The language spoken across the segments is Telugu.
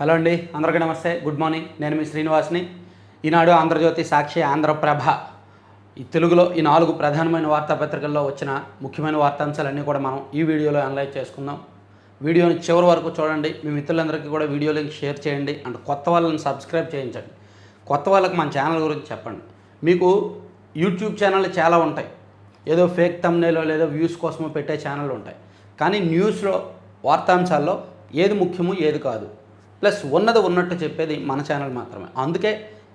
హలో అండి అందరికీ నమస్తే. గుడ్ మార్నింగ్ నేను మీ శ్రీనివాస్ని. ఈనాడు ఆంధ్రజ్యోతి సాక్షి ఆంధ్రప్రభ. ఈ తెలుగులో ఈ నాలుగు ప్రధానమైన వార్తాపత్రికల్లో వచ్చిన ముఖ్యమైన వార్తాంశాలన్నీ కూడా మనం ఈ వీడియోలో అనలైజ్ చేసుకుందాం. వీడియోని చివరి వరకు చూడండి. మీ మిత్రులందరికీ కూడా వీడియో లింక్ షేర్ చేయండి. అండ్ కొత్త వాళ్ళని సబ్స్క్రైబ్ చేయించండి. కొత్త వాళ్ళకి మన ఛానల్ గురించి చెప్పండి. మీకు యూట్యూబ్ ఛానళ్ళు చాలా ఉంటాయి. ఏదో ఫేక్ తమ్నేలో లేదో వ్యూస్ కోసమో పెట్టే ఛానళ్ళు ఉంటాయి. కానీ న్యూస్లో వార్తాంశాల్లో ఏది ముఖ్యమో ఏది కాదు. ప్లస్ ఉన్నది ఉన్నట్టు చెప్పేది మన ఛానల్ మాత్రమే. అందుకే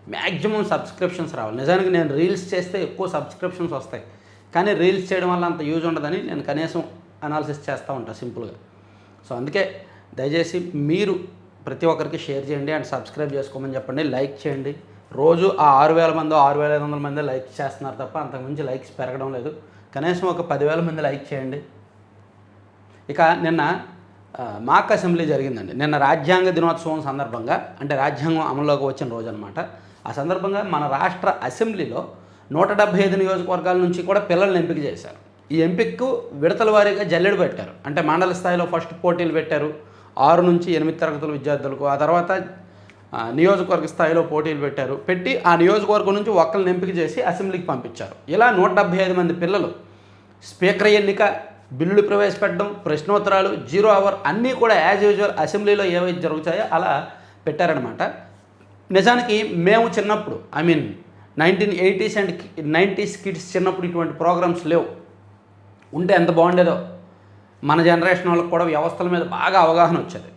మ్యాక్సిమం సబ్స్క్రిప్షన్స్ రావాలి. నిజానికి నేను రీల్స్ చేస్తే ఎక్కువ సబ్స్క్రిప్షన్స్ వస్తాయి. కానీ రీల్స్ చేయడం వల్ల అంత యూజ్ ఉండదని నేను కనీసం అనాలిసిస్ చేస్తూ ఉంటాను సింపుల్గా సో అందుకే దయచేసి మీరు ప్రతి ఒక్కరికి షేర్ చేయండి అండ్ సబ్స్క్రైబ్ చేసుకోమని చెప్పండి. లైక్ చేయండి. రోజు ఆ ఆరు వేల మంది ఆరు వేల ఐదు వందల మంది లైక్ చేస్తున్నారు తప్ప అంతకుమించి లైక్స్ పెరగడం లేదు. కనీసం ఒక పదివేల మంది లైక్ చేయండి. ఇక నిన్న మాక్ అసెంబ్లీ జరిగిందండి. నిన్న రాజ్యాంగ దినోత్సవం సందర్భంగా అంటే రాజ్యాంగం అమల్లోకి వచ్చిన రోజు అనమాట ఆ సందర్భంగా మన రాష్ట్ర అసెంబ్లీలో నూట డెబ్బై ఐదు నియోజకవర్గాల నుంచి కూడా పిల్లల్ని ఎంపిక చేశారు. ఈ ఎంపికకు విడతల వారీగా జల్లెడ పెట్టారు. అంటే మండల స్థాయిలో ఫస్ట్ పోటీలు పెట్టారు. ఆరు నుంచి ఎనిమిది తరగతుల విద్యార్థులకు ఆ తర్వాత నియోజకవర్గ స్థాయిలో పోటీలు పెట్టారు. పెట్టి ఆ నియోజకవర్గం నుంచి ఒక్కరిని ఎంపిక చేసి అసెంబ్లీకి పంపించారు. ఇలా నూట డెబ్బై ఐదు మంది పిల్లలు స్పీకర్ ఎన్నిక బిల్లులు ప్రవేశపెట్టడం ప్రశ్నోత్తరాలు జీరో అవర్ అన్నీ కూడా యాజ్ యూజువల్ అసెంబ్లీలో ఏవైతే జరుగుతాయో అలా పెట్టారనమాట నిజానికి మేము చిన్నప్పుడు I mean nineteen eighties and nineties kids చిన్నప్పుడు ఇటువంటి ప్రోగ్రామ్స్ లేవు. ఉంటే ఎంత బాగుండేదో. మన జనరేషన్ వాళ్ళకి కూడా వ్యవస్థల మీద బాగా అవగాహన వచ్చేది.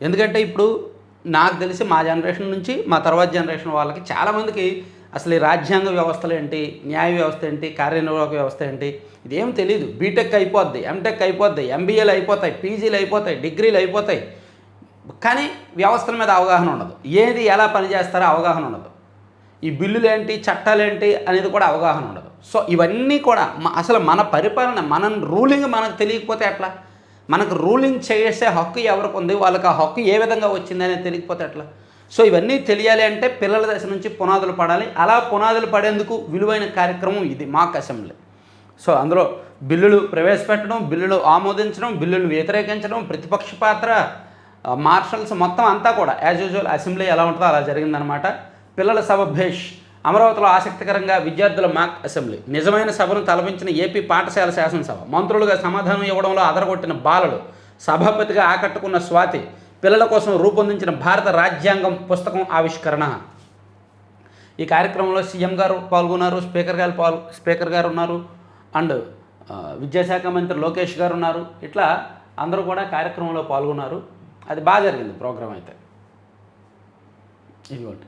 ఎందుకంటే ఇప్పుడు నాకు తెలిసి మా జనరేషన్ నుంచి మా తర్వాత జనరేషన్ వాళ్ళకి చాలామందికి అసలు ఈ రాజ్యాంగ వ్యవస్థలు ఏంటి? న్యాయ వ్యవస్థ ఏంటి? కార్యనిర్వాహక వ్యవస్థ ఏంటి? ఇదేం తెలియదు బీటెక్ అయిపోద్ది ఎంటెక్ అయిపోద్ది ఎంబీఏలు అయిపోతాయి పీజీలు అయిపోతాయి డిగ్రీలు అయిపోతాయి. కానీ వ్యవస్థల మీద అవగాహన ఉండదు. ఏది ఎలా పనిచేస్తారో అవగాహన ఉండదు. ఈ బిల్లులు ఏంటి చట్టాలు ఏంటి అనేది కూడా అవగాహన ఉండదు. సో ఇవన్నీ కూడా అసలు మన పరిపాలన మన రూలింగ్ మనకు తెలియకపోతే ఎట్లా? మనకు రూలింగ్ చేసే హక్కు ఎవరికి ఉంది? వాళ్ళకి ఆ హక్కు ఏ విధంగా వచ్చింది అనేది తెలియకపోతే ఎట్లా? సో ఇవన్నీ తెలియాలి అంటే పిల్లల దశ నుంచి పునాదులు పడాలి. అలా పునాదులు పడేందుకు విలువైన కార్యక్రమం ఇది మాక్ అసెంబ్లీ. సో అందులో బిల్లులు ప్రవేశపెట్టడం బిల్లులు ఆమోదించడం బిల్లులు వ్యతిరేకించడం ప్రతిపక్ష పాత్ర మార్షల్స్ మొత్తం అంతా కూడా యాజ్ యూజువల్ అసెంబ్లీ ఎలా ఉంటుందో అలా జరిగిందనమాట పిల్లల సభ భేష్ అమరావతిలో ఆసక్తికరంగా విద్యార్థుల మాక్ అసెంబ్లీ. నిజమైన సభను తలపించిన ఏపీ పాఠశాల శాసనసభ. మంత్రులుగా సమాధానం ఇవ్వడంలో అదరగొట్టిన బాలలు సభాపతిగా ఆకట్టుకున్న స్వాతి పిల్లల కోసం రూపొందించిన భారత రాజ్యాంగం పుస్తకం ఆవిష్కరణ. ఈ కార్యక్రమంలో సీఎం గారు పాల్గొన్నారు స్పీకర్ గారు పాల్ స్పీకర్ గారు ఉన్నారు అండ్ విద్యాశాఖ మంత్రి లోకేష్ గారు ఉన్నారు. ఇట్లా అందరూ కూడా కార్యక్రమంలో పాల్గొన్నారు. అది బాగా జరిగింది ప్రోగ్రాం అయితే. ఇదిగోండి.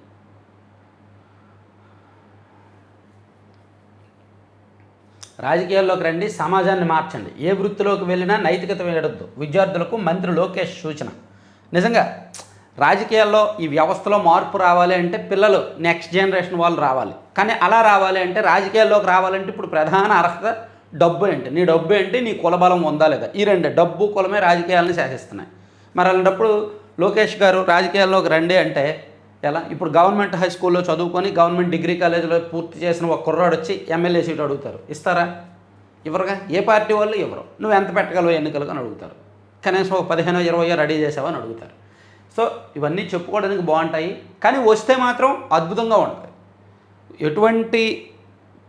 రాజకీయాల్లోకి రండి సమాజాన్ని మార్చండి. ఏ వృత్తిలోకి వెళ్ళినా నైతికత వేయడద్దు విద్యార్థులకు మంత్రి లోకేష్ సూచన. నిజంగా రాజకీయాల్లో ఈ వ్యవస్థలో మార్పు రావాలి అంటే పిల్లలు నెక్స్ట్ జనరేషన్ వాళ్ళు రావాలి. కానీ అలా రావాలి అంటే రాజకీయాల్లోకి రావాలంటే ఇప్పుడు ప్రధాన అర్హత డబ్బు ఏంటి? నీ డబ్బు ఏంటి? నీ కులబలం ఉందా లేదా? ఈ రెండు. డబ్బు కులమే రాజకీయాలను శాసిస్తున్నాయి. మరి అలాంటప్పుడు లోకేష్ గారు రాజకీయాల్లోకి రండి అంటే ఎలా? ఇప్పుడు గవర్నమెంట్ హై స్కూల్లో చదువుకొని గవర్నమెంట్ డిగ్రీ కాలేజీలో పూర్తి చేసిన ఒక కుర్రాడు వచ్చి ఎమ్మెల్యే సీట్ అడుగుతారు. ఇస్తారా? ఇవ్వరుగా. ఏ పార్టీ వాళ్ళు? ఇవ్వరు. నువ్వు ఎంత పెట్టగలవు ఎన్నికలకు అని అడుగుతారు. కనీసం ఒక పదిహేను ఇరవై రెడీ చేసావని అడుగుతారు. సో ఇవన్నీ చెప్పుకోవడానికి బాగుంటాయి. కానీ వస్తే మాత్రం అద్భుతంగా ఉంటుంది ఎటువంటి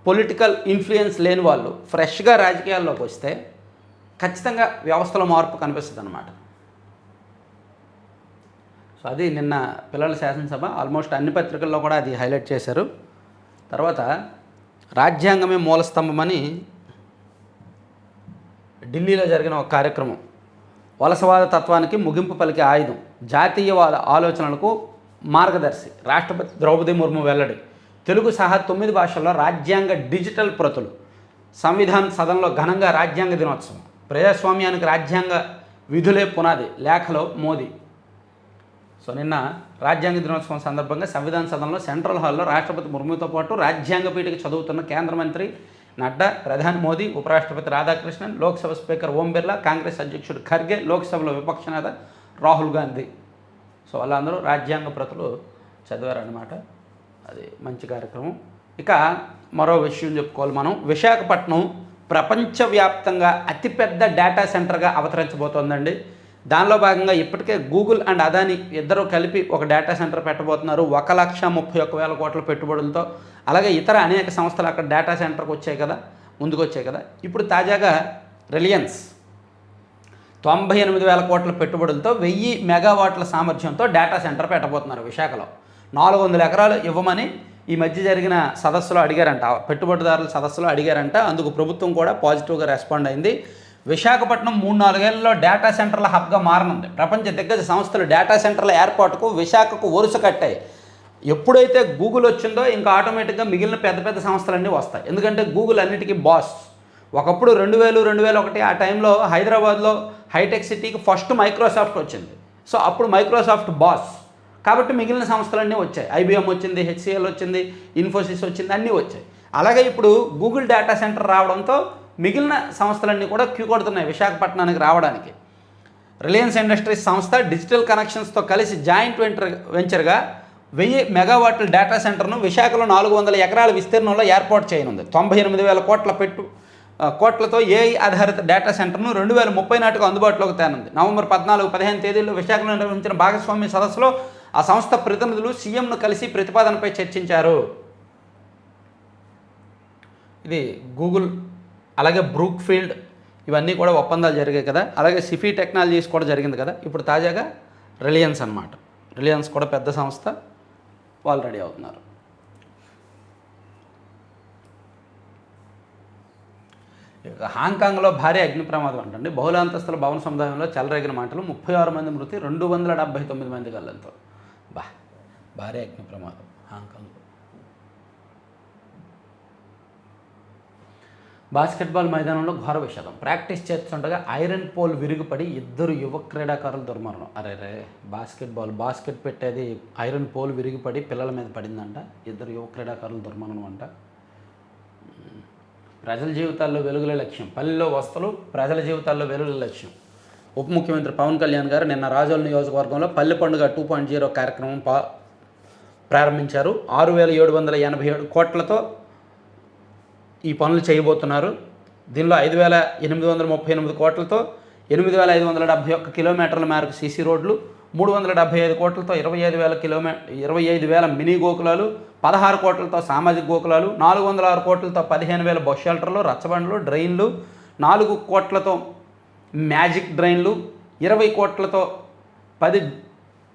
పొలిటికల్ ఇన్ఫ్లుయెన్స్ లేని వాళ్ళు ఫ్రెష్గా రాజకీయాల్లోకి వస్తే ఖచ్చితంగా వ్యవస్థలో మార్పు కనిపిస్తుంది అనమాట సో అది నిన్న పిల్లల శాసనసభ ఆల్మోస్ట్ అన్ని పత్రికల్లో కూడా అది హైలైట్ చేశారు. తర్వాత రాజ్యాంగమే మూలస్తంభమని ఢిల్లీలో జరిగిన ఒక కార్యక్రమం. వలసవాద తత్వానికి ముగింపు పలికే ఆయుధం జాతీయవాద ఆలోచనలకు మార్గదర్శి. రాష్ట్రపతి ద్రౌపది ముర్ము వెల్లడి. తెలుగు సహా తొమ్మిది భాషల్లో రాజ్యాంగ డిజిటల్ ప్రతులు. సంవిధాన్ సదనంలో ఘనంగా రాజ్యాంగ దినోత్సవం. ప్రజాస్వామ్యానికి రాజ్యాంగ విధులే పునాది. లేఖలో మోదీ. సో నిన్న రాజ్యాంగ దినోత్సవం సందర్భంగా సంవిధాన సదనంలో సెంట్రల్ హాల్లో రాష్ట్రపతి ముర్ముతో పాటు రాజ్యాంగ పీఠకి చదువుతున్న కేంద్ర మంత్రి నడ్డా ప్రధాని మోదీ ఉపరాష్ట్రపతి రాధాకృష్ణన్ లోక్సభ స్పీకర్ ఓం బిర్లా కాంగ్రెస్ అధ్యక్షుడు ఖర్గే లోక్సభలో విపక్ష నేత రాహుల్ గాంధీ. సో వాళ్ళందరూ రాజ్యాంగ ప్రతులు చదివారనమాట అది మంచి కార్యక్రమం. ఇక మరో విషయం చెప్పుకోవాలి మనం. విశాఖపట్నం ప్రపంచవ్యాప్తంగా అతిపెద్ద డేటా సెంటర్గా అవతరించబోతోందండి. దానిలో భాగంగా ఇప్పటికే గూగుల్ అండ్ అదాని ఇద్దరు కలిపి ఒక డేటా సెంటర్ పెట్టబోతున్నారు. ఒక లక్ష ముప్పై ఒక్క వేల కోట్ల పెట్టుబడులతో అలాగే ఇతర అనేక సంస్థలు అక్కడ డేటా సెంటర్కి వచ్చాయి కదా ముందుకు వచ్చాయి కదా. ఇప్పుడు తాజాగా రిలయన్స్ తొంభై ఎనిమిది వేల కోట్ల పెట్టుబడులతో వెయ్యి మెగావాట్ల సామర్థ్యంతో డేటా సెంటర్ పెట్టబోతున్నారు విశాఖలో. నాలుగు వందల ఎకరాలు ఇవ్వమని ఈ మధ్య జరిగిన సదస్సులో అడిగారంట. పెట్టుబడిదారుల సదస్సులో అడిగారంట. అందుకు ప్రభుత్వం కూడా పాజిటివ్గా రెస్పాండ్ అయింది. విశాఖపట్నం మూడు నాలుగేళ్ళలో డేటా సెంటర్ల హబ్గా మారనుంది. ప్రపంచ దిగ్గజ సంస్థలు డేటా సెంటర్ల ఏర్పాటుకు విశాఖకు వరుస కట్టాయి. ఎప్పుడైతే గూగుల్ వచ్చిందో ఇంకా ఆటోమేటిక్గా మిగిలిన పెద్ద పెద్ద సంస్థలన్నీ వస్తాయి. ఎందుకంటే గూగుల్ అన్నిటికీ బాస్. ఒకప్పుడు రెండు వేలు రెండు వేల ఒకటి ఆ టైంలో హైదరాబాద్లో హైటెక్ సిటీకి ఫస్ట్ మైక్రోసాఫ్ట్ వచ్చింది. సో అప్పుడు మైక్రోసాఫ్ట్ బాస్. కాబట్టి మిగిలిన సంస్థలన్నీ వచ్చాయి. ఐబీఎం వచ్చింది హెచ్సిఎల్ వచ్చింది ఇన్ఫోసిస్ వచ్చింది అన్నీ వచ్చాయి. అలాగే ఇప్పుడు గూగుల్ డేటా సెంటర్ రావడంతో మిగిలిన సంస్థలన్నీ కూడా క్యూ కొడుతున్నాయి విశాఖపట్నానికి రావడానికి. రిలయన్స్ ఇండస్ట్రీస్ సంస్థ డిజిటల్ కనెక్షన్స్తో కలిసి జాయింట్ వెంటర్ వెంచర్గా వెయ్యి మెగావాట్ల డేటా సెంటర్ను విశాఖలో నాలుగు వందల ఎకరాల విస్తీర్ణంలో ఏర్పాటు చేయనుంది. తొంభై ఎనిమిది వేల కోట్ల పెట్టు కోట్లతో ఏఐ ఆధారిత డేటా సెంటర్ను రెండు వేల ముప్పై నాటికి అందుబాటులోకి తేనుంది. నవంబర్ పద్నాలుగు పదిహేను తేదీల్లో విశాఖలో నిర్వహించిన భాగస్వామ్య సదస్సులో ఆ సంస్థ ప్రతినిధులు సీఎంను కలిసి ప్రతిపాదనపై చర్చించారు. ఇది గూగుల్ అలాగే బ్రూక్ ఫీల్డ్ ఇవన్నీ కూడా ఒప్పందాలు జరిగాయి కదా. అలాగే సిఫీ టెక్నాలజీస్ కూడా జరిగింది కదా. ఇప్పుడు తాజాగా రిలయన్స్ అన్నమాట. రిలయన్స్ కూడా పెద్ద సంస్థ. వాళ్ళు రెడీ అవుతున్నారు. హాంకాంగ్లో భారీ అగ్ని ప్రమాదం అంటండి. బహుళాంతస్తుల భవన సముదాయంలో చెలరేగిన మంటలు ముప్పై ఆరు మంది మృతి రెండు వందల డెబ్బై తొమ్మిది మంది గల్లంతో. బా భారీ అగ్ని ప్రమాదం హాంకాంగ్ బాస్కెట్బాల్ మైదానంలో ఘోర విషాదం ప్రాక్టీస్ చేస్తుండగా ఐరన్ పోల్ విరిగిపడి ఇద్దరు యువ క్రీడాకారులు దుర్మరణం. అరే రే బాస్కెట్బాల్ బాస్కెట్ పెట్టేది ఐరన్ పోల్ విరిగిపడి పిల్లల మీద పడిందంట ఇద్దరు యువ క్రీడాకారులు దుర్మరణం అంట. ప్రజల జీవితాల్లో వెలుగుల లక్ష్యం. పల్లెల్లో వస్తువులు ప్రజల జీవితాల్లో వెలుగుల లక్ష్యం. ఉప ముఖ్యమంత్రి పవన్ కళ్యాణ్ గారు నిన్న రాజోల్ నియోజకవర్గంలో పల్లె పండుగ టూ పాయింట్ జీరో కార్యక్రమం ప్రారంభించారు. ఆరు వేల ఏడు వందల ఎనభై ఏడు కోట్లతో ఈ పనులు చేయబోతున్నారు. దీనిలో ఐదు వేల ఎనిమిది వందల ముప్పై ఎనిమిది కోట్లతో ఎనిమిది వేల ఐదు వందల డెబ్బై ఒక్క కిలోమీటర్ల మేరకు సీసీ రోడ్లు మూడు వందల డెబ్బై ఐదు కోట్లతో ఇరవై ఐదు వేల కిలోమీ ఇరవై ఐదు వేల మినీ గోకులాలు పదహారు కోట్లతో సామాజిక గోకులాలు నాలుగు వందల ఆరు కోట్లతో పదిహేను వేల బస్ షెల్టర్లు రచ్చబండ్లు డ్రైన్లు నాలుగు కోట్లతో మ్యాజిక్ డ్రైన్లు ఇరవై కోట్లతో పది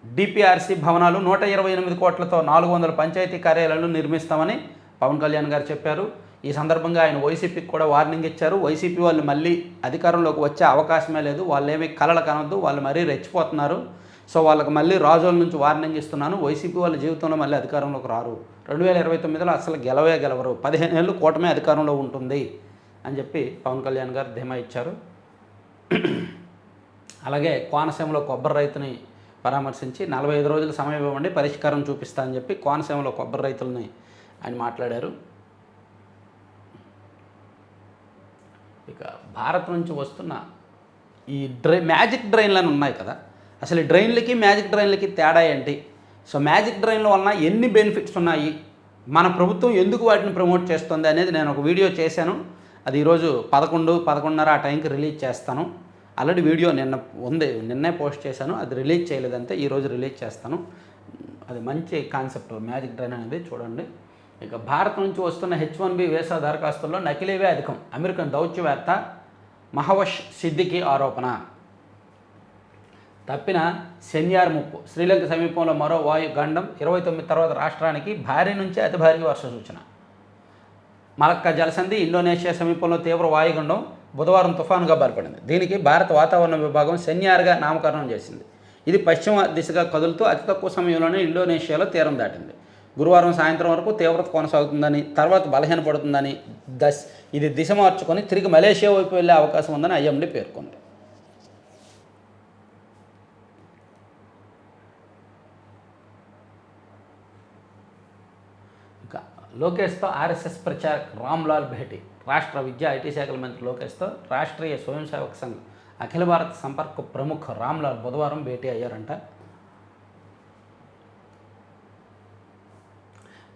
డిపిఆర్సి భవనాలు నూట ఇరవై ఎనిమిది కోట్లతో నాలుగు వందల పంచాయతీ కార్యాలయాలు నిర్మిస్తామని పవన్ కళ్యాణ్ గారు చెప్పారు. ఈ సందర్భంగా ఆయన వైసీపీకి కూడా వార్నింగ్ ఇచ్చారు. వైసీపీ వాళ్ళు మళ్ళీ అధికారంలోకి వచ్చే అవకాశమే లేదు. వాళ్ళు ఏమీ కలలు కనొద్దు. వాళ్ళు మరీ రెచ్చిపోతున్నారు. సో వాళ్ళకి మళ్ళీ రాజుల నుంచి వార్నింగ్ ఇస్తున్నాను. వైసీపీ వాళ్ళ జీవితంలో మళ్ళీ అధికారంలోకి రారు. రెండు వేల ఇరవై తొమ్మిదిలో అసలు గెలవే గెలవరు. పదిహేను ఏళ్ళు కూటమే అధికారంలో ఉంటుంది అని చెప్పి పవన్ కళ్యాణ్ గారు ధీమా ఇచ్చారు. అలాగే కోనసీమలో కొబ్బరి రైతుని పరామర్శించి నలభై ఐదు రోజులు సమయం ఇవ్వండి పరిష్కారం చూపిస్తా అని చెప్పి కోనసీమలో కొబ్బరి రైతులని ఆయన మాట్లాడారు. ఇక భారత్ నుంచి వస్తున్న ఈ డ్రై మ్యాజిక్ డ్రైన్లు అని ఉన్నాయి కదా. అసలు ఈ డ్రైన్లకి మ్యాజిక్ డ్రైన్లకి తేడా ఏంటి? సో మ్యాజిక్ డ్రైన్ల వలన ఎన్ని బెనిఫిట్స్ ఉన్నాయి? మన ప్రభుత్వం ఎందుకు వాటిని ప్రమోట్ చేస్తుంది అనేది నేను ఒక వీడియో చేశాను. అది ఈరోజు పదకొండు పదకొండున్నర ఆ టైంకి రిలీజ్ చేస్తాను. ఆల్రెడీ వీడియో నిన్న ఉంది నిన్నే పోస్ట్ చేశాను. అది రిలీజ్ చేయలేదంటే ఈరోజు రిలీజ్ చేస్తాను. అది మంచి కాన్సెప్ట్ మ్యాజిక్ డ్రైన్ అనేది చూడండి. ఇక భారత్ నుంచి వస్తున్న హెచ్ వన్ బి వీసా దరఖాస్తుల్లో నకిలీవే అధికం. అమెరికన్ దౌత్యవేత్త మహవష్ సిద్దికి ఆరోపణ. తప్పిన సెన్యార్ ముప్పు. శ్రీలంక సమీపంలో మరో వాయు గండం ఇరవై తొమ్మిది తర్వాత రాష్ట్రానికి భారీ నుంచి అతి భారీ వర్ష సూచన. మలక్క జలసంధి ఇండోనేషియా సమీపంలో తీవ్ర వాయుగుండం బుధవారం తుఫానుగా బలపడింది దీనికి భారత వాతావరణ విభాగం సెన్యార్గా నామకరణం చేసింది. ఇది పశ్చిమ దిశగా కదులుతూ అతి తక్కువ సమయంలోనే ఇండోనేషియాలో తీరం దాటింది. గురువారం సాయంత్రం వరకు తీవ్రత కొనసాగుతుందని తర్వాత బలహీనపడుతుందని దశ ఇది దిశ మార్చుకొని తిరిగి మలేషియా వైపు వెళ్ళే అవకాశం ఉందని ఐఎండి పేర్కొంది. లోకేష్తో ఆర్ఎస్ఎస్ ప్రచార రామ్లాల్ భేటీ. రాష్ట్ర విద్యా ఐటీ శాఖల మంత్రి లోకేష్తో రాష్ట్రీయ స్వయం సేవక సంఘ్ అఖిల భారత సంపర్క ప్రముఖ రామ్లాల్ బుధవారం భేటీ అయ్యారంట.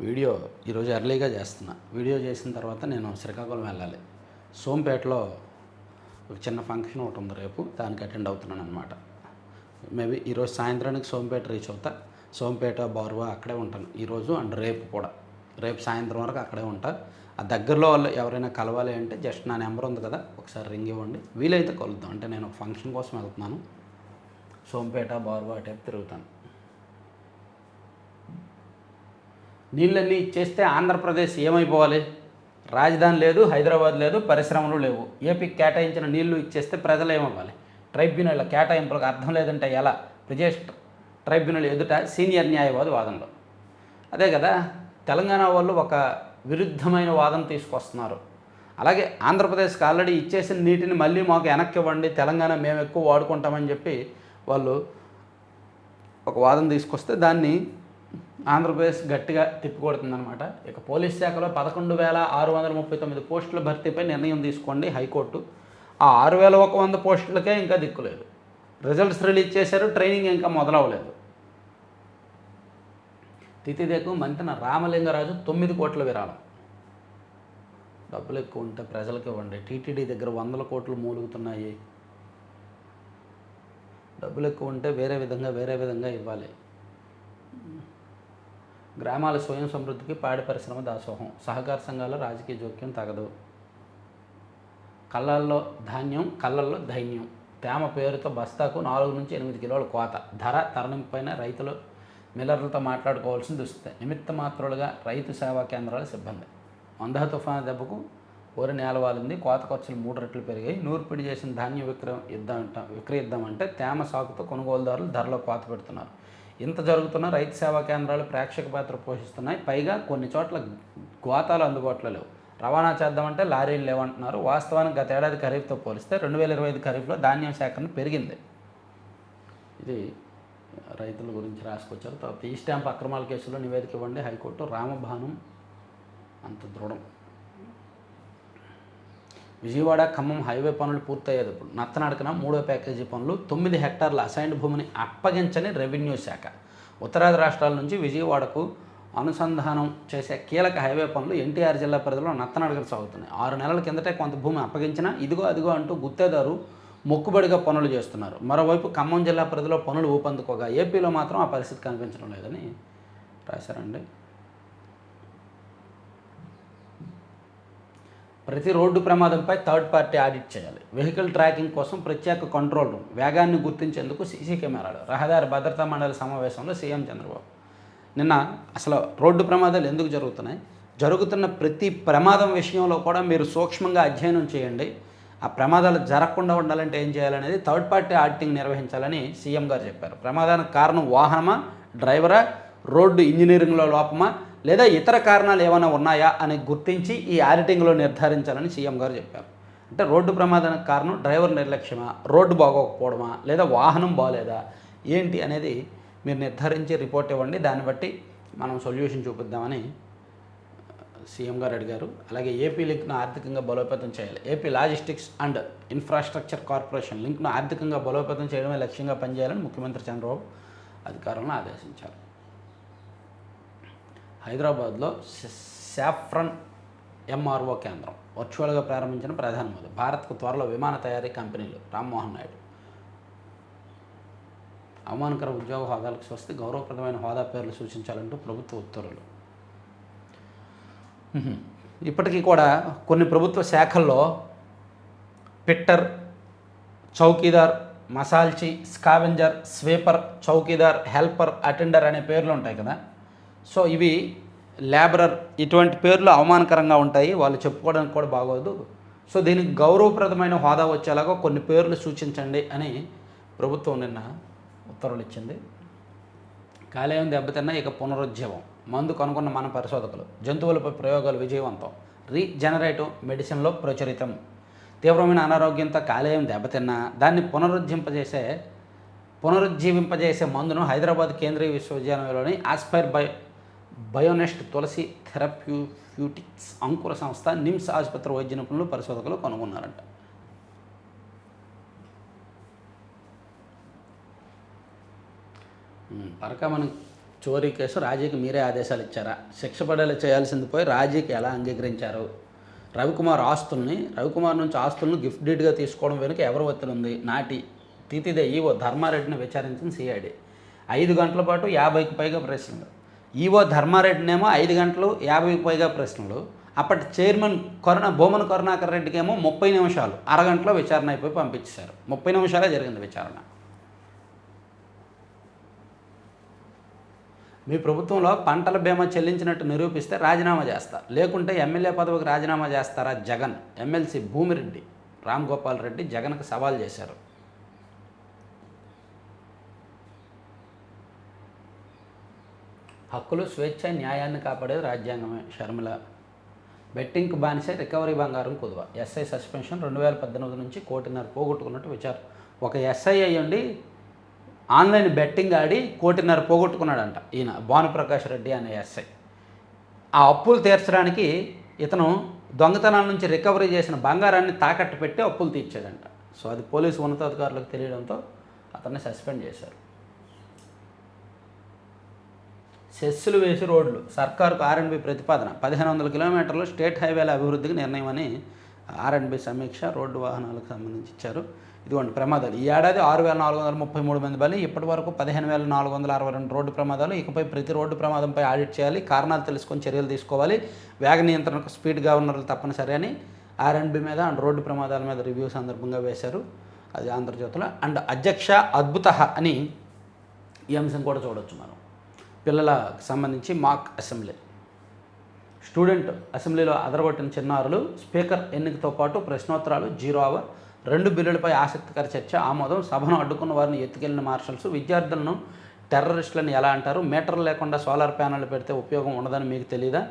వీడియో ఈరోజు ఎర్లీగా చేస్తున్నా. వీడియో చేసిన తర్వాత నేను శ్రీకాకుళం వెళ్ళాలి. సోంపేటలో ఒక చిన్న ఫంక్షన్ ఒకటి ఉంది రేపు దానికి అటెండ్ అవుతున్నాను అనమాట మేబీ ఈరోజు సాయంత్రానికి సోంపేట రీచ్ అవుతా. సోంపేట బార్వా అక్కడే ఉంటాను ఈరోజు అండ్ రేపు కూడా. రేపు సాయంత్రం వరకు అక్కడే ఉంటా. ఆ దగ్గరలో వాళ్ళు ఎవరైనా కలవాలి అంటే జస్ట్ నా నెంబర్ ఉంది కదా ఒకసారి రింగ్ ఇవ్వండి. వీలైతే కలుద్దాం. అంటే నేను ఒక ఫంక్షన్ కోసం వెళ్తున్నాను. సోంపేట బార్వా టైప్ తిరుగుతాను. నీళ్ళన్నీ ఇచ్చేస్తే ఆంధ్రప్రదేశ్ ఏమైపోవాలి? రాజధాని లేదు హైదరాబాద్ లేదు పరిశ్రమలు లేవు. ఏపీకి కేటాయించిన నీళ్ళు ఇచ్చేస్తే ప్రజలు ఏమవ్వాలి? ట్రైబ్యునల్ కేటాయింపులకు అర్థం లేదంటే ఎలా? ప్రజెస్ ట్రైబ్యునల్ ఎదుట సీనియర్ న్యాయవాది వాదనలో అదే కదా తెలంగాణ వాళ్ళు ఒక విరుద్ధమైన వాదన తీసుకొస్తున్నారు. అలాగే ఆంధ్రప్రదేశ్కి ఆల్రెడీ ఇచ్చేసిన నీటిని మళ్ళీ మాకు వెనక్కి ఇవ్వండి తెలంగాణ మేము ఎక్కువ వాడుకుంటామని చెప్పి వాళ్ళు ఒక వాదన తీసుకొస్తే దాన్ని ఆంధ్రప్రదేశ్ గట్టిగా తిప్పికొడుతుందనమాట ఇక పోలీస్ శాఖలో పదకొండు వేల ఆరు వందల ముప్పై తొమ్మిది పోస్టుల భర్తీపై నిర్ణయం తీసుకోండి హైకోర్టు. ఆ ఆరు వేల ఒక వంద పోస్టులకే ఇంకా దిక్కులేదు. రిజల్ట్స్ రిలీజ్ చేశారు ట్రైనింగ్ ఇంకా మొదలవ్వలేదు. తిథిదేకు మంతెన రామలింగరాజు తొమ్మిది కోట్ల విరాళం. డబ్బులు ఎక్కువ ఉంటే ప్రజలకు ఇవ్వండి. టీటీడీ దగ్గర వందల కోట్లు మూలుగుతున్నాయి. డబ్బులు ఎక్కువ ఉంటే వేరే విధంగా వేరే విధంగా ఇవ్వాలి. గ్రామాల స్వయం సమృద్ధికి పాడి పరిశ్రమ దాసోహం. సహకార సంఘాల రాజకీయ జోక్యం తగదు. కళ్ళల్లో ధాన్యం కళ్ళల్లో ధైన్యం తేమ పేరుతో బస్తాకు నాలుగు నుంచి ఎనిమిది కిలోల కోత. ధర తరణింపైన రైతులు మిల్లర్లతో మాట్లాడుకోవాల్సిన దుస్థితి. నిమిత్త మాత్రులుగా రైతు సేవా కేంద్రాల సిబ్బంది. వంద తుఫాను దెబ్బకు ఊరి నేలవాలింది కోత ఖర్చులు మూడు రెట్లు పెరిగాయి. నూర్పిడి చేసిన ధాన్యం విక్రయం ఇద్దాం విక్రయిద్దామంటే తేమ సాకుతో కొనుగోలుదారులు ధరలో కోత పెడుతున్నారు. ఇంత జరుగుతున్న రైతు సేవా కేంద్రాలు ప్రేక్షక పాత్ర పోషిస్తున్నాయి. పైగా కొన్ని చోట్ల గోతాలు అందుబాటులో లేవు. రవాణా చేద్దామంటే లారీలు లేవంటున్నారు. వాస్తవానికి గత ఏడాది ఖరీఫ్తో పోలిస్తే రెండు వేల ఇరవై ఐదు ఖరీఫ్లో ధాన్యం సేకరణ పెరిగింది. ఇది రైతుల గురించి రాసుకొచ్చారు. తర్వాత ఈ స్టాంప్ అక్రమాల కేసులో నివేదిక ఇవ్వండి. హైకోర్టు రామభానం అంత దృఢం. విజయవాడ ఖమ్మం హైవే పనులు పూర్తయ్యేటప్పుడు నత్తనడకన మూడో ప్యాకేజీ పనులు తొమ్మిది హెక్టార్ల అసైన్డ్ భూమిని అప్పగించని రెవెన్యూ శాఖ. ఉత్తరాది రాష్ట్రాల నుంచి విజయవాడకు అనుసంధానం చేసే కీలక హైవే పనులు ఎన్టీఆర్ జిల్లా పరిధిలో నత్తనడకన సాగుతున్నాయి. ఆరు నెలల కిందటే కొంత భూమి అప్పగించినా ఇదిగో అదిగో అంటూ గుత్తేదారు మొక్కుబడిగా పనులు చేస్తున్నారు. మరోవైపు ఖమ్మం జిల్లా పరిధిలో పనులు ఊపందుకోగా ఏపీలో మాత్రం ఆ పరిస్థితి కనిపించడం లేదని రాశారండి. ప్రతి రోడ్డు ప్రమాదంపై థర్డ్ పార్టీ ఆడిట్ చేయాలి. వెహికల్ ట్రాకింగ్ కోసం ప్రత్యేక కంట్రోల్ రూమ్. వేగాన్ని గుర్తించేందుకు సీసీ కెమెరాలు. రహదారి భద్రతా మండలి సమావేశంలో సీఎం చంద్రబాబు. నిన్న అసలు రోడ్డు ప్రమాదాలు ఎందుకు జరుగుతున్నాయి? జరుగుతున్న ప్రతి ప్రమాదం విషయంలో కూడా మీరు సూక్ష్మంగా అధ్యయనం చేయండి. ఆ ప్రమాదాలు జరగకుండా ఉండాలంటే ఏం చేయాలనేది థర్డ్ పార్టీ ఆడిటింగ్ నిర్వహించాలని సీఎం గారు చెప్పారు. ప్రమాదానికి కారణం వాహనమా డ్రైవరా రోడ్డు ఇంజనీరింగ్లో లోపమా లేదా ఇతర కారణాలు ఏమైనా ఉన్నాయా అని గుర్తించి ఈ ఆడిటింగ్లో నిర్ధారించాలని సీఎం గారు చెప్పారు. అంటే రోడ్డు ప్రమాదానికి కారణం డ్రైవర్ నిర్లక్ష్యమా? రోడ్డు బాగోకపోవడమా? లేదా వాహనం బాగాలేదా ఏంటి అనేది మీరు నిర్ధారించి రిపోర్ట్ ఇవ్వండి. దాన్ని బట్టి మనం సొల్యూషన్ చూపిద్దామని సీఎం గారు అడిగారు. అలాగే ఏపీ లింక్ను ఆర్థికంగా బలోపేతం చేయాలి. AP logistics and infrastructure corporation లింక్ను ఆర్థికంగా బలోపేతం చేయడమే లక్ష్యంగా పనిచేయాలని ముఖ్యమంత్రి చంద్రబాబు అధికారులను ఆదేశించారు. హైదరాబాద్లో సాఫ్రన్ ఎంఆర్ఓ కేంద్రం. వర్చువల్గా ప్రారంభించిన ప్రధానమంత్రి భారత్కు త్వరలో విమాన తయారీ కంపెనీలు. రామ్మోహన్ నాయుడు. అవమానకర ఉద్యోగ హోదాలకు స్వస్తి గౌరవప్రదమైన హోదా పేర్లు సూచించాలంటూ ప్రభుత్వ ఉత్తర్వులు. ఇప్పటికీ కూడా కొన్ని ప్రభుత్వ శాఖల్లో పిట్టర్ చౌకీదార్ మసాల్చి స్కావెంజర్ స్వీపర్ చౌకీదార్ హెల్పర్ అటెండర్ అనే పేర్లు ఉంటాయి కదా. సో ఇవి లేబరర్ ఇటువంటి పేర్లు అవమానకరంగా ఉంటాయి. వాళ్ళు చెప్పుకోవడానికి కూడా బాగోదు. సో దీనికి గౌరవప్రదమైన హోదా వచ్చేలాగా కొన్ని పేర్లు సూచించండి అని ప్రభుత్వం నిన్న ఉత్తర్వులు ఇచ్చింది. కాలేయం దెబ్బతిన్నా ఇక పునరుజ్జీవం. మందు కనుగొన్న మన పరిశోధకులు. జంతువులపై ప్రయోగాలు విజయవంతం. రీజనరేటివ్ మెడిసిన్లో ప్రచురితం. తీవ్రమైన అనారోగ్యంతో కాలేయం దెబ్బతిన్నా దాన్ని పునరుజ్జింపజేసే పునరుజ్జీవింపజేసే మందును హైదరాబాద్ కేంద్రీయ విశ్వవిద్యాలయంలోని Aspire by Bionest Tulasi Therapeutics అంకుర సంస్థ నిమ్స్ ఆసుపత్రి వైద్య నిపుణులు పరిశోధకులు కనుగొన్నారంట. పరక పరకమని చోరీ కేసు రాజీకి మీరే ఆదేశాలు ఇచ్చారా? శిక్ష పడేలా చేయాల్సింది పోయి రాజీకి ఎలా అంగీకరించారు? రవికుమార్ ఆస్తుల్ని రవికుమార్ నుంచి ఆస్తులను గిఫ్ట్ డీడ్గా తీసుకోవడం వెనుక ఎవరు ఒత్తిడి ఉంది? నాటి తితిదే ఈవో ధర్మారెడ్డిని విచారించిన సిఐడి. ఐదు గంటల పాటు యాభైకి పైగా ప్రశ్నలు. ఈవో ధర్మారెడ్డినేమో ఐదు గంటలు యాభైకి పైగా ప్రశ్నలు. అప్పటి చైర్మన్ కరుణ బొమ్మన కరుణాకర్ రెడ్డికి ఏమో ముప్పై నిమిషాలు అరగంటలో విచారణ అయిపోయి పంపించేశారు. ముప్పై నిమిషాలే జరిగింది విచారణ. మీ ప్రభుత్వంలో పంటల బీమా చెల్లించినట్టు నిరూపిస్తే రాజీనామా చేస్తా. లేకుంటే ఎమ్మెల్యే పదవికి రాజీనామా చేస్తారా జగన్? ఎమ్మెల్సీ భూమిరెడ్డి రామ్ గోపాల్ రెడ్డి జగన్కి సవాల్ చేశారు. హక్కులు స్వేచ్ఛ న్యాయాన్ని కాపాడేది రాజ్యాంగమే. షర్మిల. బెట్టింగ్కు బానిసే రికవరీ బంగారం కుదువ. ఎస్ఐ సస్పెన్షన్ రెండు వేల పద్దెనిమిది నుంచి కోటిన్నర పోగొట్టుకున్నట్టు విచారం. ఒక ఎస్ఐ అయ్యండి ఆన్లైన్ బెట్టింగ్ ఆడి కోటిన్నర పోగొట్టుకున్నాడంట ఈయన భానుప్రకాష్ రెడ్డి అనే ఎస్ఐ. ఆ అప్పులు తీర్చడానికి ఇతను దొంగతనాల నుంచి రికవరీ చేసిన బంగారాన్ని తాకట్టు పెట్టి అప్పులు తీర్చాడంట. సో అది పోలీసు ఉన్నతాధికారులకు తెలియడంతో అతన్ని సస్పెండ్ చేశారు. సెస్సులు వేసి రోడ్లు. సర్కారుకు ఆర్ఎండ్బి ప్రతిపాదన. పదిహేను వందల కిలోమీటర్లు స్టేట్ హైవేల అభివృద్ధికి నిర్ణయం అని ఆర్ఎండ్బి సమీక్ష రోడ్డు వాహనాలకు సంబంధించి ఇచ్చారు. ఇదిగోండి ప్రమాదాలు. ఈ ఏడాది ఆరు వేల నాలుగు వందల ముప్పై మూడు మంది బలి ఇప్పటి వరకు పదిహేను వేల నాలుగు వందల అరవై రెండు రోడ్డు ప్రమాదాలు. ఇకపై ప్రతి రోడ్డు ప్రమాదంపై ఆడిట్ చేయాలి. కారణాలు తెలుసుకొని చర్యలు తీసుకోవాలి. వేగ నియంత్రణకు స్పీడ్ గవర్నర్లు తప్పనిసరి అని ఆర్ఎండ్బి మీద అండ్ రోడ్డు ప్రమాదాల మీద రివ్యూ సందర్భంగా వేశారు. అది ఆంధ్రజ్యోతిలో. అండ్ అధ్యక్ష అద్భుత అని ఈ అంశం కూడా చూడొచ్చు మనం. పిల్లలకు సంబంధించి మాక్ అసెంబ్లీ స్టూడెంట్ అసెంబ్లీలో అదరగొట్టిన చిన్నారులు స్పీకర్ ఎన్నికతో పాటు ప్రశ్నోత్తరాలు జీరో అవర్ రెండు బిల్లులపై ఆసక్తికర చర్చ ఆమోదం సభను అడ్డుకున్న వారిని ఎత్తుకెళ్ళిన మార్షల్స్ విద్యార్థులను టెర్రరిస్టులను ఎలా అంటారు? మీటర్ లేకుండా సోలార్ ప్యానెల్ పెడితే ఉపయోగం ఉండదని మీకు తెలియదా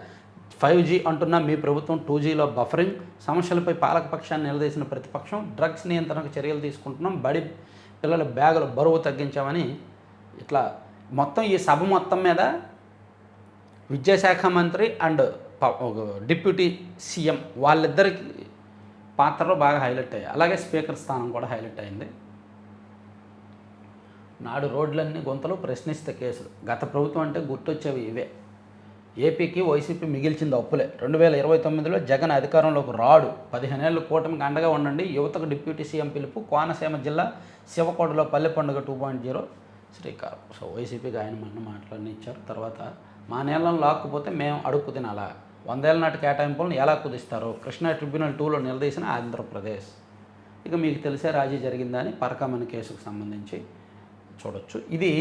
ఫైవ్ జీ అంటున్న మీ ప్రభుత్వం టూ జీలో బఫరింగ్ సమస్యలపై పాలకపక్షాన్ని నిలదీసిన ప్రతిపక్షం డ్రగ్స్ నియంత్రణకు చర్యలు తీసుకుంటున్నాం బడి పిల్లల బ్యాగుల బరువు తగ్గించామని ఇట్లా మొత్తం ఈ సభ మొత్తం మీద విద్యాశాఖ మంత్రి అండ్ ప- డిప్యూటీ సీఎం వాళ్ళిద్దరికి పాత్రలు బాగా హైలైట్ అయ్యాయి. అలాగే స్పీకర్ స్థానం కూడా హైలైట్ అయింది. నాడు రోడ్లన్నీ గుంతలు ప్రశ్నిస్తే కేసులు. గత ప్రభుత్వం అంటే గుర్తొచ్చేవి ఇవే. ఏపీకి వైసీపీ మిగిల్చింది అప్పులే. రెండు వేల ఇరవై తొమ్మిదిలో జగన్ అధికారంలోకి రాడు. పదిహేనేళ్ళు కూటమికి అండగా ఉండండి. యువతకు డిప్యూటీ సీఎం పిలుపు. కోనసీమ జిల్లా శివకోటలో పల్లె పండుగ టూ పాయింట్ జీరో. శ్రీకారం. సో వైసీపీకి ఆయన మన మాటలన్నీ ఇచ్చారు. తర్వాత మా నేలను లాక్కుపోతే మేము అడుక్కు తినాలా? వందేళ్ళ నాటి కేటాయింపులను ఎలా కుదిస్తారు? కృష్ణా ట్రిబ్యునల్ టూలో నిలదీసిన ఆంధ్రప్రదేశ్. ఇక మీకు తెలిసే రాజీ జరిగిందని పరకమని కేసుకు సంబంధించి చూడొచ్చు. ఇది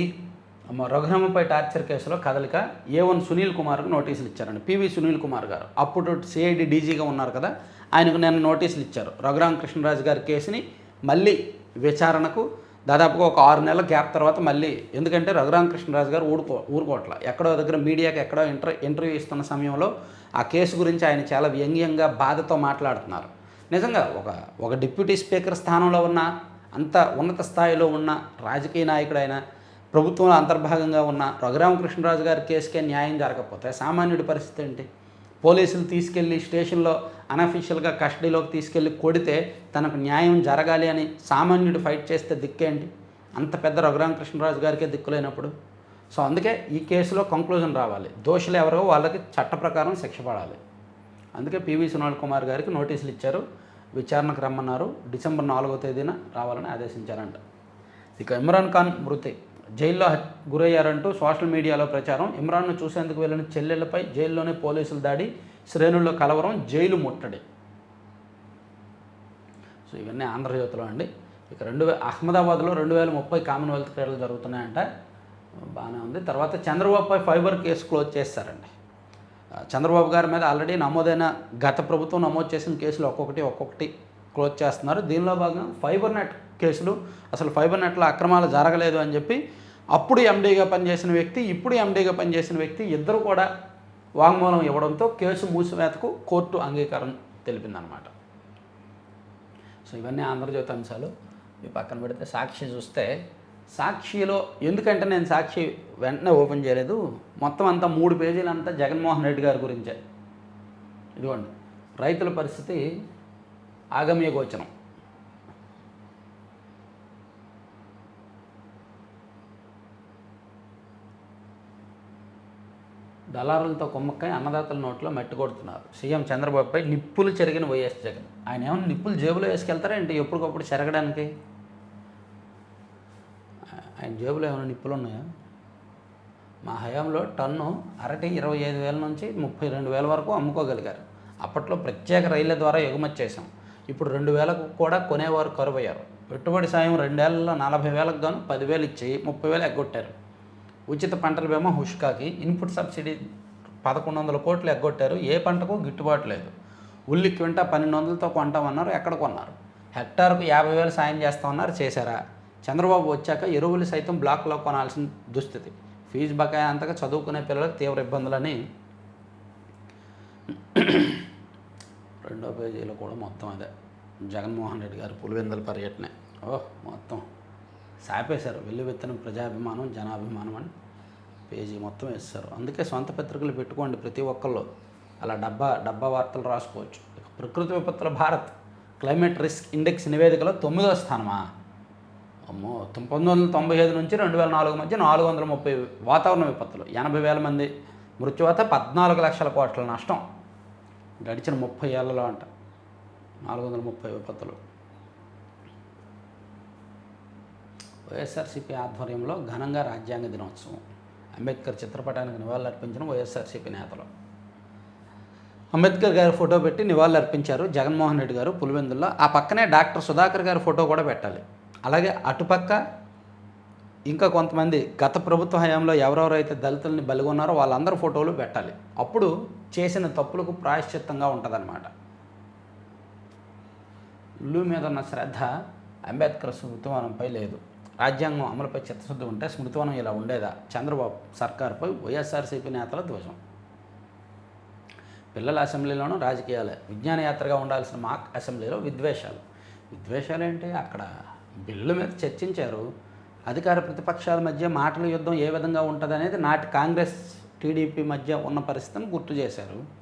రఘురామపై టార్చర్ కేసులో కదలిక ఏ వన్ సునీల్ కుమార్కు నోటీసులు ఇచ్చారండి. పివి సునీల్ కుమార్ గారు. అప్పుడు సిఐడి డీజీగా ఉన్నారు కదా ఆయనకు నేను నోటీసులు ఇచ్చారు. రఘురామ కృష్ణరాజు గారి కేసుని మళ్ళీ విచారణకు దాదాపుగా ఒక ఆరు నెలల గ్యాప్ తర్వాత మళ్ళీ ఎందుకంటే రఘురామకృష్ణరాజు గారు ఊడుకో ఊరుకోవట్ల. ఎక్కడో దగ్గర మీడియాకి ఎక్కడో ఇంటర్ ఇంటర్వ్యూ ఇస్తున్న సమయంలో ఆ కేసు గురించి ఆయన చాలా వ్యంగ్యంగా బాధతో మాట్లాడుతున్నారు. నిజంగా ఒక ఒక డిప్యూటీ స్పీకర్ స్థానంలో ఉన్న అంత ఉన్నత స్థాయిలో ఉన్న రాజకీయ నాయకుడైన ప్రభుత్వంలో అంతర్భాగంగా ఉన్న రఘురామకృష్ణరాజు గారి కేసుకే న్యాయం జరగకపోతే సామాన్యుడి పరిస్థితి ఏంటి? పోలీసులు తీసుకెళ్ళి స్టేషన్లో అనఫీషియల్గా కస్టడీలోకి తీసుకెళ్ళి కొడితే తనకు న్యాయం జరగాలి అని సామాన్యుడు ఫైట్ చేస్తే దిక్కేంటి? అంత పెద్ద రఘురామకృష్ణరాజు గారికే దిక్కులేనప్పుడు. సో అందుకే ఈ కేసులో కంక్లూజన్ రావాలి. దోషులు ఎవరో వాళ్ళకి చట్ట ప్రకారం శిక్ష పడాలి. అందుకే పివి సునీల్ కుమార్ గారికి నోటీసులు ఇచ్చారు. విచారణకు రమ్మన్నారు. డిసెంబర్ నాలుగో తేదీన రావాలని ఆదేశించారంట. ఇక ఇమ్రాన్ ఖాన్ మృతి. జైల్లో హత్- గురయ్యారంటూ సోషల్ మీడియాలో ప్రచారం. ఇమ్రాన్ను చూసేందుకు వెళ్ళిన చెల్లెళ్ళపై జైల్లోనే పోలీసులు దాడి. శ్రేణుల్లో కలవరం జైలు ముట్టడి. సో ఇవన్నీ ఆంధ్రజ్యోతిలో అండి. ఇక రెండు వే అహ్మదాబాద్లో రెండు వేల ముప్పై కామన్వెల్త్ క్రీడలు జరుగుతున్నాయంట. బాగానే ఉంది. తర్వాత చంద్రబాబుపై ఫైబర్ కేసు క్లోజ్ చేస్తారండి చంద్రబాబు గారి మీద ఆల్రెడీ నమోదైన గత ప్రభుత్వం నమోదు చేసిన కేసులు ఒక్కొక్కటి ఒక్కొక్కటి క్లోజ్ చేస్తున్నారు. దీనిలో భాగంగా ఫైబర్ నెట్ కేసులు అసలు ఫైబర్ నెట్లో అక్రమాలు జరగలేదు అని చెప్పి అప్పుడు ఎండీగా పనిచేసిన వ్యక్తి ఇప్పుడు ఎండీగా పనిచేసిన వ్యక్తి ఇద్దరు కూడా వాంగ్మూలం ఇవ్వడంతో కేసు మూసివేతకు కోర్టు అంగీకారం తెలిపిందనమాట సో ఇవన్నీ ఆంధ్రజ్యోతి అంశాలు. మీ పక్కన పెడితే సాక్షి చూస్తే సాక్షిలో ఎందుకంటే నేను సాక్షి వెంటనే ఓపెన్ చేయలేదు. మొత్తం అంతా మూడు పేజీలంతా జగన్మోహన్ రెడ్డి గారి గురించే. ఇదిగోండి. రైతుల పరిస్థితి ఆగమ్య గోచరం. దళారులతో కుమ్మక్కై అన్నదాతల నోట్లో మెట్టుకొడుతున్నారు సీఎం చంద్రబాబుపై నిప్పులు చెరిగిన వైఎస్ జగన్. ఆయన ఏమైనా నిప్పులు జేబులో వేసుకెళ్తారా ఏంటి ఎప్పటికప్పుడు చెరగడానికి? ఆయన జేబులో ఏమైనా నిప్పులు ఉన్నాయా మా హయాంలో టన్ను అరటి ఇరవై ఐదు వేల నుంచి ముప్పై రెండు వేల వరకు అమ్ముకోగలిగారు. అప్పట్లో ప్రత్యేక రైళ్ళ ద్వారా ఎగుమతి చేశాం. ఇప్పుడు రెండు వేలకు కూడా కొనేవారు కరువయ్యారు. పెట్టుబడి సాయం రెండేళ్ళలో నలభై వేలకు గాను పదివేలు ఇచ్చి ముప్పై వేలు ఎగ్గొట్టారు. ఉచిత పంటల బీమా హుష్కాకి. ఇన్పుట్ సబ్సిడీ పదకొండు వందల కోట్లు ఎగ్గొట్టారు. ఏ పంటకు గిట్టుబాటు లేదు. ఉల్లి క్వింటా పన్నెండు వందలతో కొంటామన్నారు. ఎక్కడ కొన్నారు? హెక్టార్కు యాభై వేలు సాయం చేస్తామన్నారు. చేశారా? చంద్రబాబు వచ్చాక ఎరువులు సైతం బ్లాక్లో కొనాల్సిన దుస్థితి. ఫీజు బకాయి అంతగా చదువుకునే పిల్లలకు తీవ్ర ఇబ్బందులని రెండో పేజీలో కూడా మొత్తం అదే. జగన్మోహన్ రెడ్డి గారు పులివెందుల పర్యటన. ఓహ్ మొత్తం. సాపేశారు. వెల్లు విత్తనం ప్రజాభిమానం జనాభిమానం అని పేజీ మొత్తం వేస్తారు. అందుకే సొంత పత్రికలు పెట్టుకోండి ప్రతి ఒక్కళ్ళు. అలా డబ్బా డబ్బా వార్తలు రాసుకోవచ్చు. ప్రకృతి విపత్తుల భారత్ క్లైమేట్ రిస్క్ ఇండెక్స్ నివేదికలో తొమ్మిదో స్థానమా? అమ్మో పంతొమ్మిది వందల తొంభై ఐదు నుంచి రెండు వేల నాలుగు మధ్య నాలుగు వందల ముప్పై వాతావరణ విపత్తులు. ఎనభై వేల మంది మృత్యువాత పద్నాలుగు లక్షల కోట్ల నష్టం. గడిచిన ముప్పై ఏళ్ళలో అంట. నాలుగు వందల ముప్పై విపత్తులు. వైఎస్ఆర్సీపీ ఆధ్వర్యంలో ఘనంగా రాజ్యాంగ దినోత్సవం. అంబేద్కర్ చిత్రపటానికి నివాళులర్పించిన వైఎస్ఆర్సీపీ నేతలు. అంబేద్కర్ గారి ఫోటో పెట్టి నివాళులర్పించారు జగన్మోహన్ రెడ్డి గారు పులివెందుల్లో. ఆ పక్కనే డాక్టర్ సుధాకర్ గారి ఫోటో కూడా పెట్టాలి. అలాగే అటుపక్క ఇంకా కొంతమంది గత ప్రభుత్వ హయాంలో ఎవరెవరైతే దళితుల్ని బలిగొన్నారో వాళ్ళందరి ఫోటోలు పెట్టాలి. అప్పుడు చేసిన తప్పులకు ప్రాయశ్చిత్తంగా ఉంటుందన్నమాట. ఇల్లు మీద ఉన్న శ్రద్ధ అంబేద్కర్ స్మృతివనంపై లేదు. రాజ్యాంగం అమలుపై చిత్తశుద్ధి ఉంటే స్మృతివనం ఇలా ఉండేదా? చంద్రబాబు సర్కార్పై వైఎస్ఆర్సీపీ నేతల ధ్వజం. పిల్లల అసెంబ్లీలోనూ రాజకీయాలే. విజ్ఞాన యాత్రగా ఉండాల్సిన మాక్ అసెంబ్లీలో విద్వేషాలు. విద్వేషాలు ఏంటి అక్కడ బిల్లు మీద చర్చించారు. అధికార ప్రతిపక్షాల మధ్య మాటల యుద్ధం ఏ విధంగా ఉంటుంది అనేది నాటి కాంగ్రెస్ టీడీపీ మధ్య ఉన్న పరిస్థితిని గుర్తు చేశారు.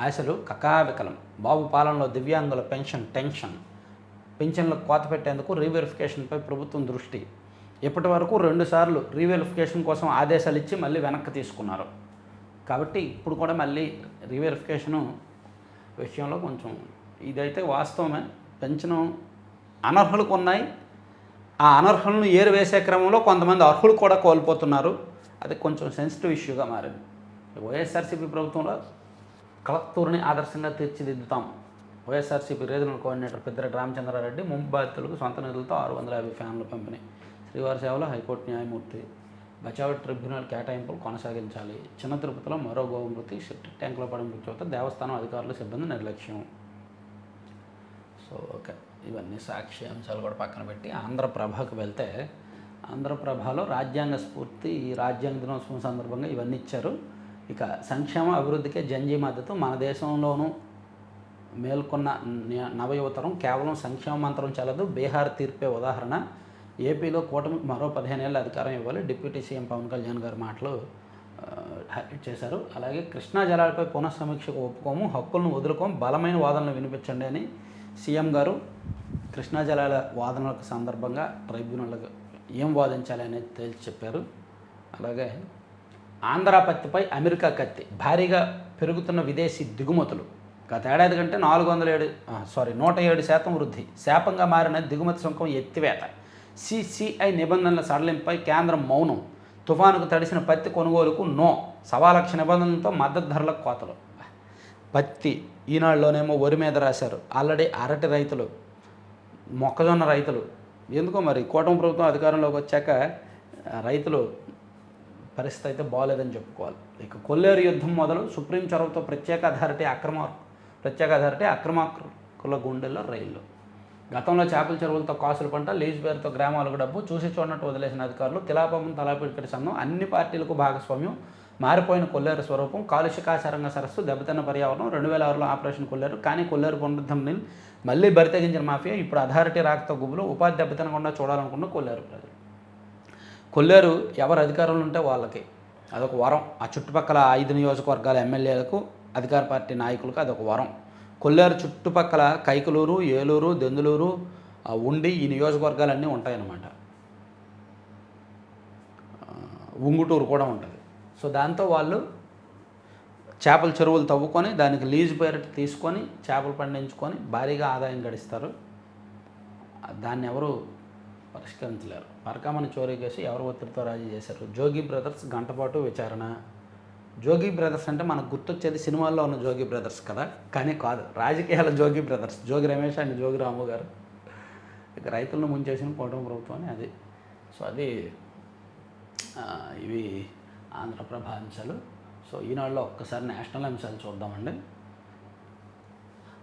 ఆశలు కకావికలం. బాబు పాలనలో దివ్యాంగుల పెన్షన్ టెన్షన్. పింఛన్లకు కోత పెట్టేందుకు రీవెరిఫికేషన్పై ప్రభుత్వం దృష్టి. ఇప్పటి వరకు రెండుసార్లు రీవెరిఫికేషన్ కోసం ఆదేశాలు ఇచ్చి మళ్ళీ వెనక్కి తీసుకున్నారు. కాబట్టి ఇప్పుడు కూడా మళ్ళీ రీవెరిఫికేషను విషయంలో కొంచెం ఇదైతే వాస్తవమే. పెంచడం అనర్హులకు ఉన్నాయి. ఆ అనర్హులను ఏరు వేసే క్రమంలో కొంతమంది అర్హులు కూడా కోల్పోతున్నారు. అది కొంచెం సెన్సిటివ్ ఇష్యూగా మారింది. వైఎస్ఆర్సీపీ ప్రభుత్వంలో కలత్తూరుని ఆదర్శంగా తీర్చిదిద్దుతాం. YSRCP regional coordinator Peddireddy Ramachandrareddy ముంపు బాధితులకు సొంత నిధులతో ఆరు వందల యాభై ఫ్యాన్లు పంపిణీ. శ్రీవారి సేవలో హైకోర్టు న్యాయమూర్తి బచావ్ ట్రిబ్యునల్ కేటాయింపులు కొనసాగించాలి. చిన్న తిరుపతిలో మరో గోమృతి ట్యాంకులో పడిన మృత్యువత దేవస్థానం అధికారులు సిబ్బంది నిర్లక్ష్యం. So okay. ఇవన్నీ సాక్షి అంశాలు కూడా పక్కన పెట్టి ఆంధ్రప్రభకు వెళ్తే ఆంధ్రప్రభలో రాజ్యాంగ స్ఫూర్తి ఈ రాజ్యాంగ దినోత్సవం సందర్భంగా ఇవన్నీ ఇచ్చారు. ఇక సంక్షేమ అభివృద్ధికే జంజీ మద్దతు మన దేశంలోనూ మేల్కొన్న నవయువతరం కేవలం సంక్షేమ మంత్రం చెల్లదు బీహార్ తీర్పే ఉదాహరణ. ఏపీలో కూటమికి మరో పదిహేనేళ్ళ అధికారం ఇవ్వాలి డిప్యూటీ సీఎం పవన్ కళ్యాణ్ గారి మాటలు హైలైట్ చేశారు. అలాగే కృష్ణా జలాలపై పునఃసమీక్షకు ఒప్పుకోము హక్కులను వదులుకోము బలమైన వాదనలు వినిపించండి అని సీఎం గారు కృష్ణా జలాల వాదనలకు సందర్భంగా ట్రైబ్యునల్కు ఏం వాదించాలి అనేది తేల్చి చెప్పారు. అలాగే ఆంధ్ర పత్తిపై అమెరికా కత్తి భారీగా పెరుగుతున్న విదేశీ దిగుమతులు. గత ఏడాది కంటే నాలుగు వందల ఏడు సారీ నూట ఏడు శాతం వృద్ధి. శాపంగా మారిన దిగుమతి సుంకం ఎత్తివేత. సిసిఐ నిబంధనల సడలింపై కేంద్రం మౌనం. తుఫానుకు తడిసిన పత్తి కొనుగోలుకు నో. సవా లక్ష నిబంధనలతో మద్దతు ధరల కోతలు. పత్తి ఈనాడులోనేమో వరి మీద రాశారు. ఆల్రెడీ అరటి రైతులు మొక్కజొన్న రైతులు. ఎందుకో మరి? కూటమి ప్రభుత్వం అధికారంలోకి వచ్చాక రైతులు పరిస్థితి అయితే బాగాలేదని చెప్పుకోవాలి. ఇక కొల్లేరు యుద్ధం మొదలు సుప్రీం చొరవతో ప్రత్యేక అథారిటీ అక్రమ ప్రత్యేక అథారిటీ అక్రమార్కుల గుండెల్లో రైళ్ళు గతంలో చేపల చెరువులతో కాసుల పంట లీజు పేరుతో గ్రామాలకు డబ్బు చూసి చూడనట్టు వదిలేసిన అధికారులు తిలాపం తలాపిడికటి సంఘం అన్ని పార్టీలకు భాగస్వామ్యం మారిపోయిన కొల్లేరు స్వరూపం కాలుష్యకాశారంగ సరస్సు దెబ్బతిన్న పర్యావరణం రెండు వేల ఆరులో ఆపరేషన్ కొల్లేరు కానీ కొల్లేరు పునరుద్ధం మళ్ళీ బరితెగించిన మాఫియా ఇప్పుడు అథారిటీ రాకతో గుబులు ఉపాధి దెబ్బతినకుండా చూడాలనుకున్న కొల్లేరు ప్రజలు. కొల్లేరు ఎవరు అధికారంలో ఉంటే వాళ్ళకి. అదొక వరం. ఆ చుట్టుపక్కల ఐదు నియోజకవర్గాల ఎమ్మెల్యేలకు అధికార పార్టీ నాయకులకు అదొక వరం. కొల్లేరు చుట్టుపక్కల కైకలూరు ఏలూరు దెందులూరు ఉండి ఈ నియోజకవర్గాలన్నీ ఉంటాయన్నమాట. ఉంగుటూరు కూడా ఉంటుంది. సో దాంతో వాళ్ళు చేపల చెరువులు తవ్వుకొని దానికి లీజు పేరిట తీసుకొని చేపలు పండించుకొని భారీగా ఆదాయం గడిస్తారు. దాన్ని ఎవరు పరిష్కరించలేరు. పరకామని చోరీ కేసు ఎవరు ఒత్తిడితో రాజీ చేశారు? జోగి బ్రదర్స్ గంటపాటు విచారణ. జోగి బ్రదర్స్ అంటే మనకు గుర్తొచ్చేది సినిమాల్లో ఉన్న జోగి బ్రదర్స్ కదా. కానీ కాదు రాజకీయాల జోగి బ్రదర్స్. జోగి రమేష్ అండ్ జోగి రాము గారు. ఇక రైతులను ముంచేసిన కూటమి ప్రభుత్వం అని అది. సో అది ఇవి ఆంధ్రప్రభ అంశాలు సో ఈనాడులో ఒక్కసారి నేషనల్ అంశాలు చూద్దామండి.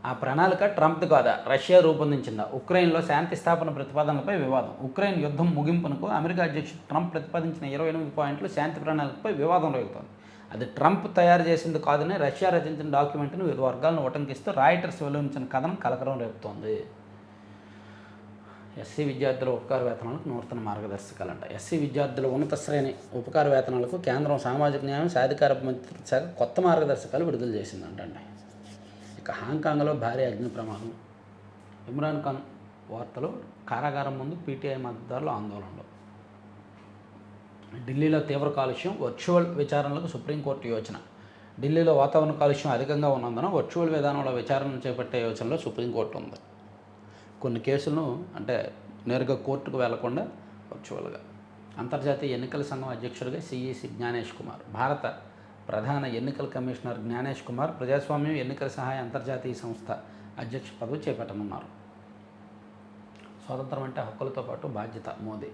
ఆ ప్రణాళిక ట్రంప్ కాదా రష్యా రూపొందించిందా? ఉక్రెయిన్లో శాంతి స్థాపన ప్రతిపాదనలపై వివాదం. ఉక్రెయిన్ యుద్ధం ముగింపునకు అమెరికా అధ్యక్షుడు ట్రంప్ ప్రతిపాదించిన ఇరవై ఎనిమిది పాయింట్లు శాంతి ప్రణాళికపై వివాదం రేగుతోంది. అది ట్రంప్ తయారు చేసింది కాదని రష్యా రచించిన డాక్యుమెంట్ను వివిధ వర్గాలను ఉటంకిస్తూ రాయిటర్స్ వెలువించిన కథనం కలకలం రేపుతోంది. ఎస్సీ విద్యార్థుల ఉపకార వేతనాలకు నూతన మార్గదర్శకాలంట. ఎస్సీ విద్యార్థుల ఉన్నత శ్రేణి ఉపకార వేతనాలకు కేంద్రం సామాజిక న్యాయం సాధికార మంత్రిత్వ శాఖ కొత్త మార్గదర్శకాలు విడుదల చేసిందంటండి. ఇక హాంకాంగ్లో భారీ అగ్ని ప్రమాదం. ఇమ్రాన్ ఖాన్ వార్తలు కారాగారం ముందు పీటీఐ మద్దతుదారులు ఆందోళనలు. ఢిల్లీలో తీవ్ర కాలుష్యం వర్చువల్ విచారణలకు సుప్రీంకోర్టు యోచన. ఢిల్లీలో వాతావరణ కాలుష్యం అధికంగా ఉన్నందున వర్చువల్ విధానంలో విచారణ చేపట్టే యోచనలో సుప్రీంకోర్టు ఉంది. కొన్ని కేసులను అంటే నేరుగా కోర్టుకు వెళ్ళకుండా వర్చువల్గా. అంతర్జాతీయ ఎన్నికల సంఘం అధ్యక్షుడిగా సిఈసి జ్ఞానేష్ కుమార్. భారత ప్రధాన ఎన్నికల కమిషనర్ జ్ఞానేష్ కుమార్ ప్రజాస్వామ్యం ఎన్నికల సహాయ అంతర్జాతీయ సంస్థ అధ్యక్ష పదవి చేపట్టనున్నారు. స్వాతంత్రం అంటే హక్కులతో పాటు బాధ్యత మోదీ.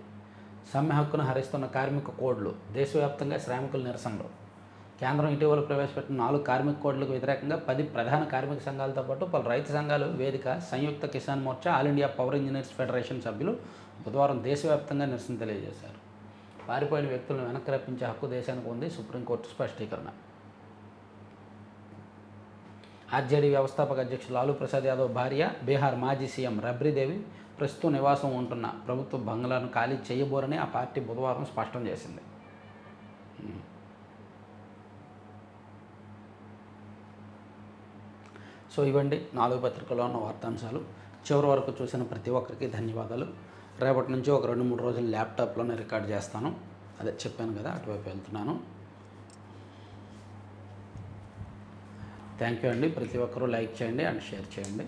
సమ్మె హక్కును హరిస్తున్న కార్మిక కోడ్లు దేశవ్యాప్తంగా శ్రామికుల నిరసనలు. కేంద్రం ఇటీవల ప్రవేశపెట్టిన నాలుగు కార్మిక కోడ్లకు వ్యతిరేకంగా పది ప్రధాన కార్మిక సంఘాలతో పాటు పలు రైతు సంఘాలు వేదిక Samyukta Kisan Morcha all India power engineers federation సభ్యులు బుధవారం దేశవ్యాప్తంగా నిరసన తెలియజేశారు. పారిపోయిన వ్యక్తులను వెనక్కి రప్పించే హక్కు దేశానికి ఉంది సుప్రీంకోర్టు స్పష్టీకరణ. ఆర్జేడీ వ్యవస్థాపక అధ్యక్షులు లాలూ ప్రసాద్ యాదవ్ భార్య బీహార్ మాజీ సీఎం రబ్రీదేవి ప్రస్తుతం నివాసం ఉంటున్న ప్రభుత్వ బంగ్లాను ఖాళీ చేయబోరని ఆ పార్టీ బుధవారం స్పష్టం చేసింది. సో ఇవ్వండి నాలుగు పత్రికలో ఉన్న వార్తాంశాలు. చివరి వరకు చూసిన ప్రతి ఒక్కరికి ధన్యవాదాలు. రేపటి నుంచి ఒక రెండు మూడు రోజులు ల్యాప్టాప్లోనే రికార్డ్ చేస్తాను. అదే చెప్పాను కదా అటువైపు వెళ్తున్నాను. థ్యాంక్ యూ అండి. ప్రతి ఒక్కరూ లైక్ చేయండి అండ్ షేర్ చేయండి.